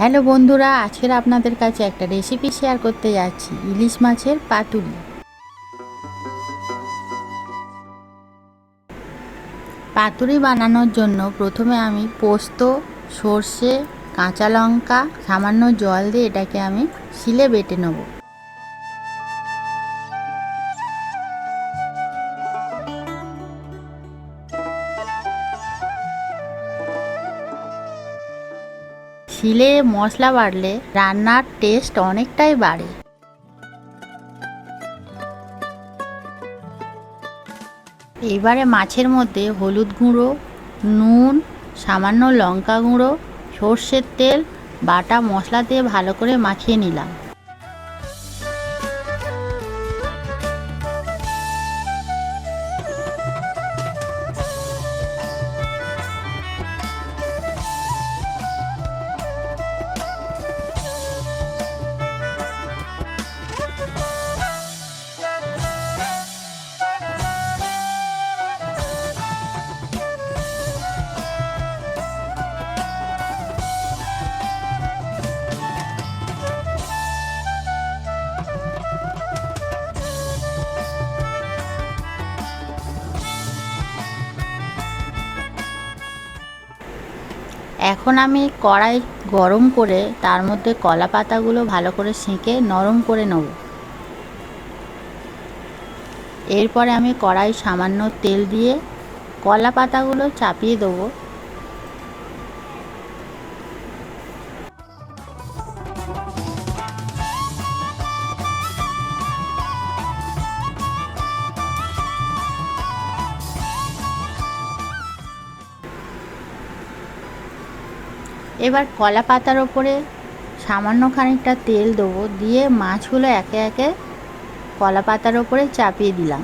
Hello বন্ধুরা, আজকের আপনাদের কাছে একটা রেসিপি শেয়ার করতে যাচ্ছি, ইলিশ মাছের পাতুলি পাতুরি বানানোর জন্য প্রথমে আমি পোস্ত, সর্ষে, কাঁচা লঙ্কা, সামান্য জল দিয়ে এটাকে আমি শিলে বেটে নেব। শিলে মশলা বাড়লে রান্নার টেস্ট অনেকটাই বাড়ে। এবারে মাছের মধ্যে হলুদ গুঁড়ো, নুন, সামান্য লঙ্কা গুঁড়ো, সর্ষের তেল, বাটা মশলা দিয়ে ভালো করে মাখিয়ে নিলাম। এখন আমি কড়াই গরম করে তার মধ্যে কলা পাতাগুলো ভালো করে সেঁকে নরম করে নেব। এরপরে আমি কড়াই সামান্য তেল দিয়ে কলা পাতাগুলো চাপিয়ে দেবো। এবার কলা পাতার ওপরে সামান্য খানিকটা তেল দেবো, দিয়ে মাছগুলো একে একে কলা পাতার ওপরে চাপিয়ে দিলাম।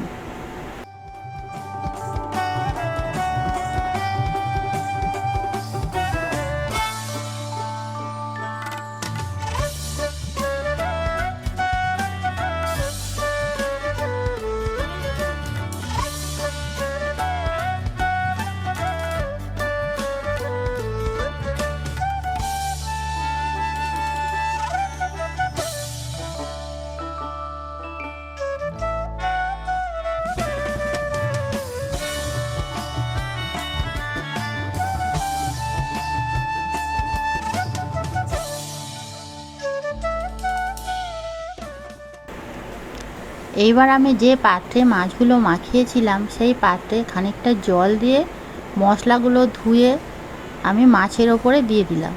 এইবার আমি যে পাত্রে মাছগুলো মাখিয়েছিলাম, সেই পাত্রে খানিকটা জল দিয়ে মশলাগুলো ধুয়ে আমি মাছের ওপরে দিয়ে দিলাম।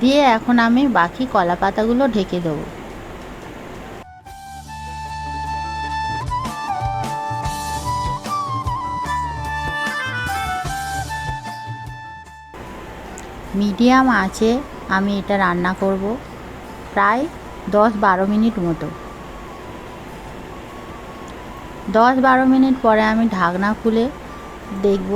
দিয়ে এখন আমি বাকি কলা পাতাগুলো ঢেকে দেবো। মিডিয়াম আছে আমি এটা রান্না করব, প্রায় দশ বারো মিনিট মতো। দশ বারো মিনিট পরে আমি ঢাকনা খুলে দেখব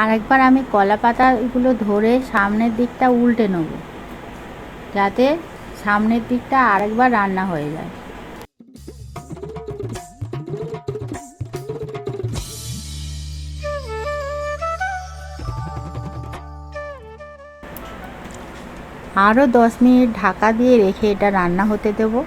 আরেকবার আমি কলা পাতাগুলো ধরে সামনের দিকটা উল্টে নেব, যাতে সামনের দিকটা আরেকবার রান্না হয়ে যায়। আরও দশ মিনিট ঢাকা দিয়ে রেখে এটা রান্না হতে দেবো।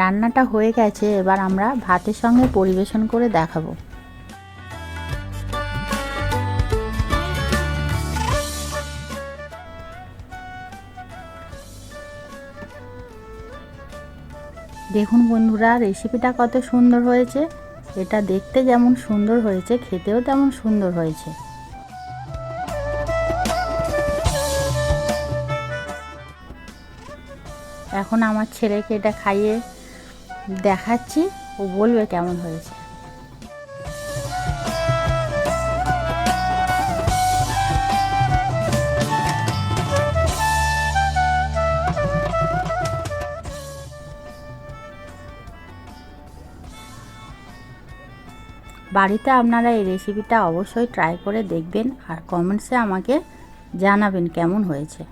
রান্নাটা হয়ে গেছে, এবার আমরা ভাতের সঙ্গে পরিবেশন করে দেখাবো। দেখুন বন্ধুরা রেসিপিটা কত সুন্দর হয়েছে। এটা দেখতে যেমন সুন্দর হয়েছে, খেতেও তেমন সুন্দর হয়েছে। এখন আমার ছেলেকে এটা খাইয়ে দেখাচ্ছি, ও বলবে কেমন হয়েছে। বাড়িতে আপনারা এই রেসিপিটা অবশ্যই ট্রাই করে দেখবেন আর কমেন্টসে আমাকে জানাবেন কেমন হয়েছে।